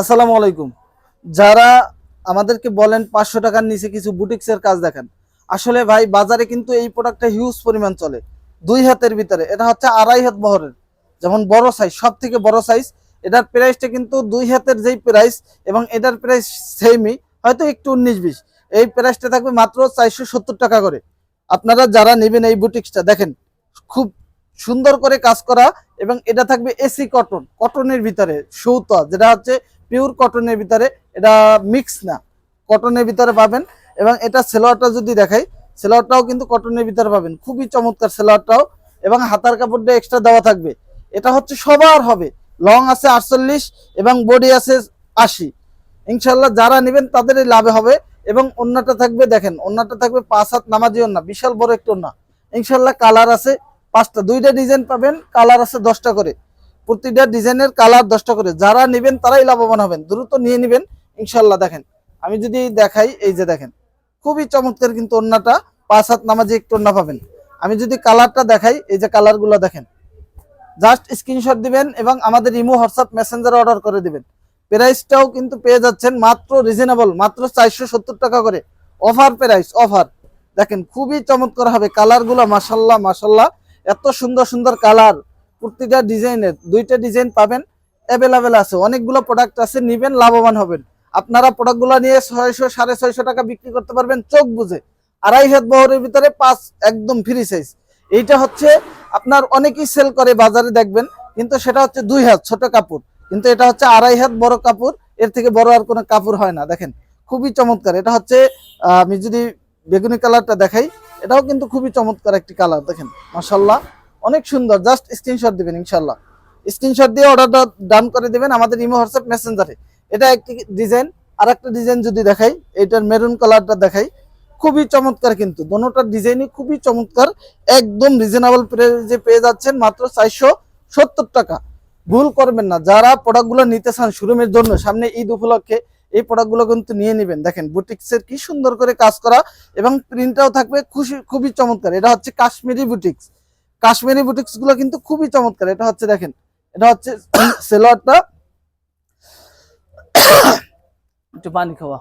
আসসালামু আলাইকুম। যারা আমাদেরকে বলেন পাঁচশো টাকার নিচে কিছু বুটিক্সের কাজ দেখেন, আসলে ভাই বাজারে কিন্তু এই প্রোডাক্টটা হিউজ পরিমাণ চলে। দুই হাতের ভিতরে, এটা হচ্ছে আড়াই হাত বহরের যেমন বড় সাইজ সব থেকে বড় সাইজ এটার প্রাইসটা কিন্তু দুই হাতের যেই প্রাইস এবং এটার প্রাইস সেমই হয়তো একটু উনিশ বিশ। এই প্রাইসটা থাকবে মাত্র চারশো সত্তর টাকা করে। আপনারা যারা নেবেন এই বুটিক্সটা, দেখেন, খুব সুন্দর করে কাজ করা এবং এটা থাকবে এসি কটন, কটনের ভিতরে, সৌতা, যেটা হচ্ছে পিওর কটনের ভিতরে, এটা মিক্স না। কটনের ভিতরে পাবেন এবং এটা সেলোয়ারটা যদি দেখাই, সেলোয়ারটাও কিন্তু কটনের ভিতরে পাবেন। খুবই চমৎকার সেলোয়ারটাও এবং হাতার কাপড়টা এক্সট্রা দেওয়া থাকবে। এটা হচ্ছে সবার হবে। লং আছে আটচল্লিশ এবং বডি আছে আশি। ইনশাল্লাহ যারা নেবেন তাদেরই লাভে হবে এবং অন্যটা থাকবে, দেখেন অন্যটা থাকবে পাঁচ হাত নামাজি অন্য বিশাল বড় একটা অন্য ইনশাল্লাহ কালার আছে পাঁচটা, দুইটা ডিজাইন পাবেন কালার আছে দশটা করে। প্রতিটা ডিজাইনের কালার দশটা করে। যারা নেবেন তারাই লাভবান হবেন। দ্রুত নিয়ে নেবেন ইনশাল্লাহ দেখেন, আমি যদি দেখাই, এই যে দেখেন, খুবই চমৎকার কিন্তু অন্যটা পাঁচ হাত নামাজি একটু অন্য পাবেন। আমি যদি কালারটা দেখাই, এই যে কালারগুলো দেখেন, জাস্ট স্ক্রিনশট দিবেন এবং আমাদের ইমো, হোয়াটসঅ্যাপ, মেসেঞ্জার অর্ডার করে দিবেন। প্রাইসটাও কিন্তু পেয়ে যাচ্ছেন মাত্র রিজনেবল, মাত্র চারশো সত্তর টাকা করে। Offer price, offer. দেখেন, খুবই চমৎকার হবে কালারগুলো মাসাল্লাহ মাসাল্লাহ এত সুন্দর সুন্দর কালার। প্রতিটা ডিজাইনের দুইটা ডিজাইন পাবেন অ্যাভেলেবেল আছে। অনেকগুলো প্রোডাক্ট আছে, নিবেন, লাভবান হবেন। আপনারা প্রোডাক্টগুলো নিয়ে ছয়শো, সাড়ে ছয়শো টাকা বিক্রি করতে পারবেন চোখ বুঝে আড়াই হাত বহরের ভিতরে পাঁচ একদম ফ্রি সাইজ এইটা হচ্ছে আপনার অনেকেই সেল করে, বাজারে দেখবেন, কিন্তু সেটা হচ্ছে দুই হাত, ছোট কাপড়। কিন্তু এটা হচ্ছে আড়াই হাত বড় কাপড়, এর থেকে বড় আর কোনো কাপড় হয় না, দেখেন। খুবই চমৎকার। এটা হচ্ছে আমি যদি বেগুনি কালারটা দেখাই, এটাও কিন্তু খুবই চমৎকার একটি কালার দেখেন। মাসাল্লাহ অনেক সুন্দর জাস্ট স্ক্রিনশট দিবেন ইনশাল্লাহ স্ক্রিনশট দিয়ে অর্ডারটা ডান করে দিবেন আমাদের ইমো হোয়াটসঅ্যাপ মেসেঞ্জারে এটা একটি ডিজাইন আর একটা ডিজাইন যদি দেখাই, এটার মেরুন কালারটা দেখাই, খুবই চমৎকার কিন্তু। দোনোটার ডিজাইনই খুবই চমৎকার, একদম রিজনেবল প্রাইসে পেয়ে যাচ্ছেন মাত্র চারশো সত্তর টাকা। ভুল করবেন না, যারা প্রোডাক্টগুলো নিতে চান শোরুমের জন্য, সামনে ঈদ উপলক্ষে এই প্রোডাক্টগুলো কিন্তু নিয়ে নেবেন। দেখেন বুটিক্সের কি সুন্দর করে কাজ করা এবং প্রিন্টটাও থাকবে, খুশি, খুবই চমৎকার। এটা হচ্ছে কাশ্মীরি বুটিক্স কাশ্মীরি বুটিক্সগুলো কিন্তু খুবই চমৎকার। এটা হচ্ছে দেখেন এটা হচ্ছে সেলোয়ারটা। একটু পানি খাওয়া।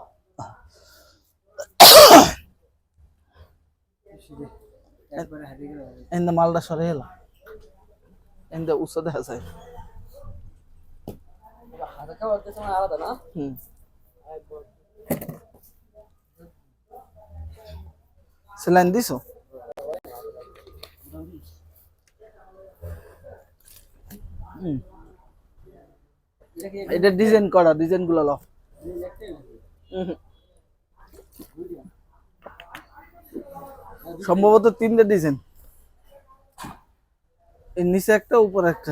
মালটা সরে এলাম এন্ড উৎস দেখা যায়। আলাদা না? হুম। সেলাইন দিছো। এটা ডিজাইন করা ডিজাইনগুলো লো। হুম। সম্ভবত তিনটে ডিজাইন এর নিচে একটা, উপরে একটা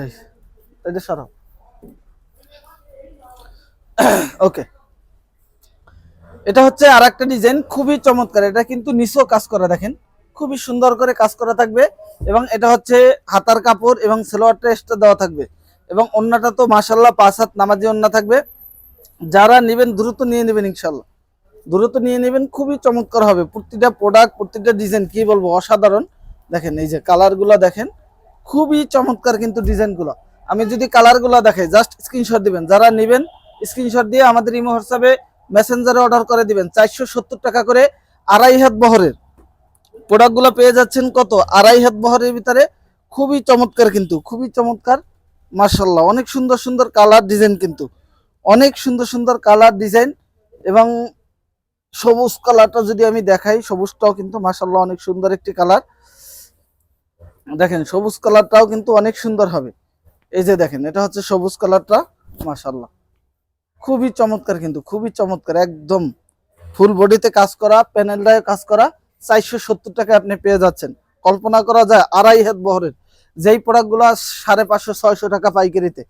এটা সরাও। ওকে এটা হচ্ছে আর একটা ডিজাইন খুবই চমৎকার। এটা কিন্তু নিচেও কাজ করা, দেখেন। খুবই সুন্দর করে কাজ করা থাকবে এবং এটা হচ্ছে হাতার কাপড় এবং সেলোয়ারটা এক্সট্রা দেওয়া থাকবে এবং অন্যটা তো মাসাল্লাহ পাঁচ হাত নামাজি অন্য থাকবে। যারা নেবেন দ্রুত নিয়ে নেবেন ইনশাল্লাহ দ্রুত নিয়ে নেবেন, খুবই চমৎকার হবে। প্রতিটা প্রোডাক্ট প্রতিটা ডিজাইন কি বলব, অসাধারণ। দেখেন, এই যে কালারগুলো দেখেন, খুবই চমৎকার কিন্তু ডিজাইনগুলো আমি যদি কালারগুলো দেখাই জাস্ট স্ক্রিনশট দিবেন। যারা নেবেন স্ক্রিনশট দিয়ে আমাদের ইমো হোয়াটসঅ্যাপে মেসেঞ্জারে অর্ডার করে দিবেন, চারশো সত্তর টাকা করে আড়াই হাত বহরের। প্রোডাক্টগুলো পেয়ে যাচ্ছেন কত? আড়াই হাত বহরের ভিতরে। খুবই চমৎকার কিন্তু, খুবই চমৎকার। মার্শাল্লাহ অনেক সুন্দর সুন্দর কালার ডিজাইন কিন্তু। অনেক সুন্দর সুন্দর কালার ডিজাইন এবং সবুজ কালারটা যদি আমি দেখাই, সবুজটাও কিন্তু মার্শাল্লাহ অনেক সুন্দর একটি কালার। দেখেন, সবুজ কালারটাও কিন্তু অনেক সুন্দর হবে। এই যে দেখেন, এটা হচ্ছে সবুজ কালারটা মার্শাল্লাহ খুবই চমৎকার কিন্তু, খুবই চমৎকার, একদম। ফুল বডিতে কাজ করা প্যানেলটায় কাজ করা। চারশো সত্তর টাকা আপনি পেয়ে যাচ্ছেন। কল্পনা করা যায় আড়াই হাত বহরের। যেই প্রোডাক্টগুলো সাড়ে পাঁচশো, ছয়শো টাকা পাইকারিতে।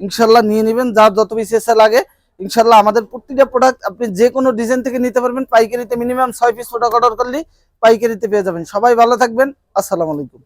ইনশাল্লাহ নিয়ে নেবেন, যার যত বেশি এসে লাগে, ইনশাল্লাহ আমাদের প্রতিটা প্রোডাক্ট আপনি যে কোনো ডিজাইন থেকে নিতে পারবেন, পাইকারিতে মিনিমাম ছয় পিস প্রোডাক্ট অর্ডার করলে পাইকারিতে পেয়ে যাবেন। সবাই ভালো থাকবেন, আসসালামু আলাইকুম।